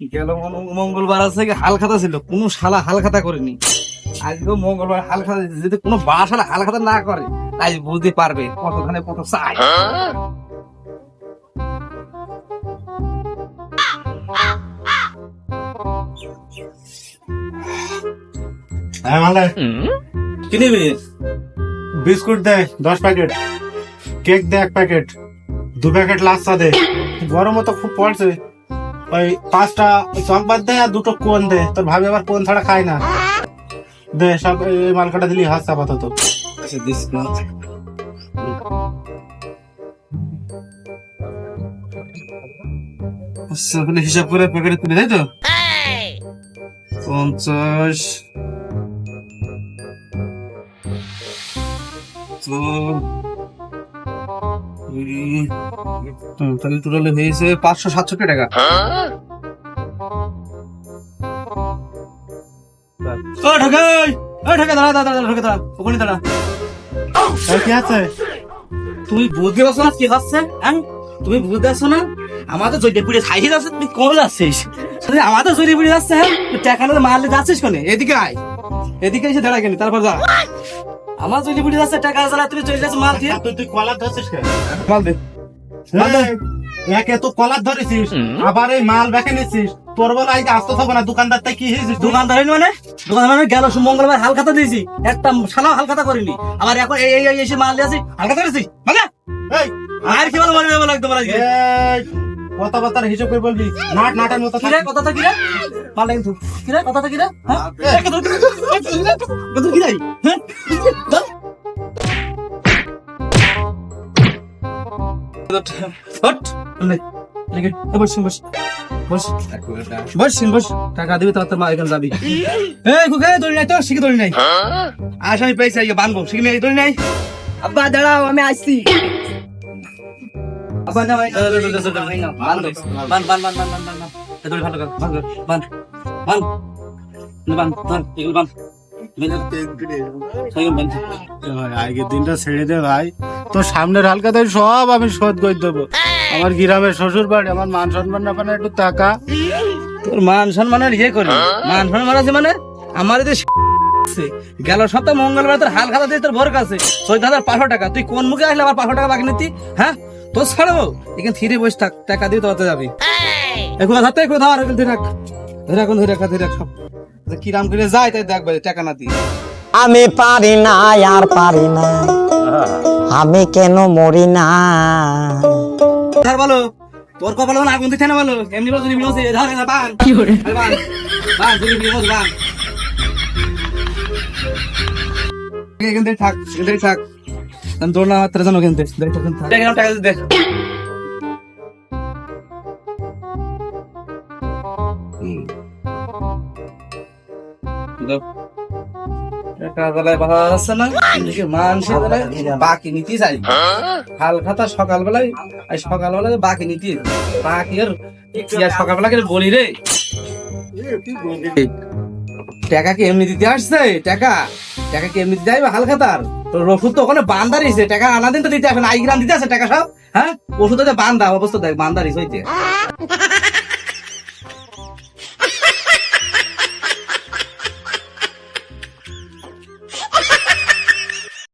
গেল মঙ্গলবার আছে কি হাল খাতা ছিল কোনো শালা হাল খাতা করেনি। আজকে মঙ্গলবার হাল খাতা যদি কোনো বাসালা হাল খাতা না করে তাই বুঝতে পারবে কত ধানে কত চাই। হ্যাঁ মালে। কি নিবি? বিস্কুট দে দশ প্যাকেট। কেক দে এক প্যাকেট। দু প্যাকেট লাচ্ছা দে। গরমও তো খুব পড়ছে। ওই পাঁচটা চক বাদ দেয় আর দুটো কোন দে। তোর ভাবি আবার কোন ছাড়া খায় না। দে সব এই মালকাটা দিলি হাস আপাতত। আচ্ছা দিস না। আচ্ছা হিসাব করে প্যাকেটে তুলে তাই তো? পঞ্চাশ। তো তাহলে টোটালে হয়েছে পাঁচশো সাতষট্টি টাকা। ও ঢাকাই ও ঢাকা দাঁড়া দাঁড়া দাঁড়া ঢাকা দাঁড়া ওখানে দাঁড়া। কি আছে? তুমি বুঝতে পারছ না কি হচ্ছে হ্যাঁ? তুমি বুঝতে পারছ না আমাদের পুড়ে খাইয়ে যাচ্ছে তুই কমে যাচ্ছিস? তাহলে আমাদের জয়টা পুড়ে যাচ্ছে হ্যাঁ? টাকা মারলে যাচ্ছিস কোনে? এদিকে আয়। এদিকে এসে দাঁড়া কেন তারপর যা। আমার জয়টা পুড়ে যাচ্ছে টাকা জ্বালা তুই চলে যাচ্ছে মাল দিয়ে তুই তুই কলার ধরছিস কেন মাল দে একে তো কলার ধরেছিস আবার এই মাল বেঁকে নিচ্ছিস তোর বলে আজকে আসতে থাকব না দোকানদার তাই কি হয়েছিস? দোকানদার হইনি মানে দোকানদার মানে গেল মঙ্গলবার হাল খাতা দিয়েছি একটা সালাও হাল খাতা করিনি আবার এখন এই এই এসে মাল দিয়েছি হাল খাতা দিয়েছি মানে এই আর কি বলো মারবে বলো একদম আজকে এই, কথাবার্তার হিসাব করে বলবি নাট নাটের মতো কিরে কথা তো কিরে মাল কিন্তু কিরে কথা তো কিরে হ্যাঁ কথা? কথা কিরে হ্যাঁ টাকা দিবি তোর মা এখানে যাবি। এই কুকে, দড়ি নাই তো শিখে দড়ি নাই? আস আমি পেয়েছি বানবো শিখে নাই দড়ি নাই? আব্বা, দাঁড়াও, আমি আসছি। আবার না ভাই বান বান বান বান বান বান বান বান। ভালো বান বান। বান বান বান বান। আগের দিনটা ছেড়ে দে ভাই। তোর সামনের হালকাতায় সব আমি শোধ করে দেবো। আমার গ্রামের শ্বশুর বাড়ি আমার মান সম্মান না পানে একটু টাকা তোর মান সম্মানের ইয়ে করি। মান সম্মান আছে মানে আমার যে গেল সপ্তাহ মঙ্গলবার তোর হাল খাতা দিয়ে তোর ভোর কাছে চোদ্দ হাজার পাঁচশো টাকা। তুই কোন মুখে আসলে আবার পাঁচশো টাকা বাকি নিতি? হ্যাঁ? তোর ছাড়বো এখানে থিরে বসে থাক টাকা দিয়ে তোর যাবি। এখন হাতে এখন রাখ ধরে ধরে রাখ ধরে রাখ। আচ্ছা, কিরাম করে যায় তাই দেখবে টাকা না দিয়ে। আমি পারি না আর পারি না। আমি কেন মরি না? ধর বলো তোর কপাল না আগুন দিচ্ছে না বলো এমনি বলো জুলি বিনোসে ধর না বান কি করে? বান বান বিনোস বান এখান থেকে থাক এখান থেকে থাক। আমি দৌড় না জানো এখান থেকে দেখ এখান থেকে টাকা টাকা কি এমনি দিতে আসছে? টাকা? টাকা কি এমনি ওষুধ তো ওখানে বান্দারিছে টাকা আনা দিন তো দিতে আসবে না, আই গ্রাম দিতে আসে টাকা সব হ্যাঁ? ওষুধ বান্দা, অবস্থা দেখ বান্দারিস হইতে।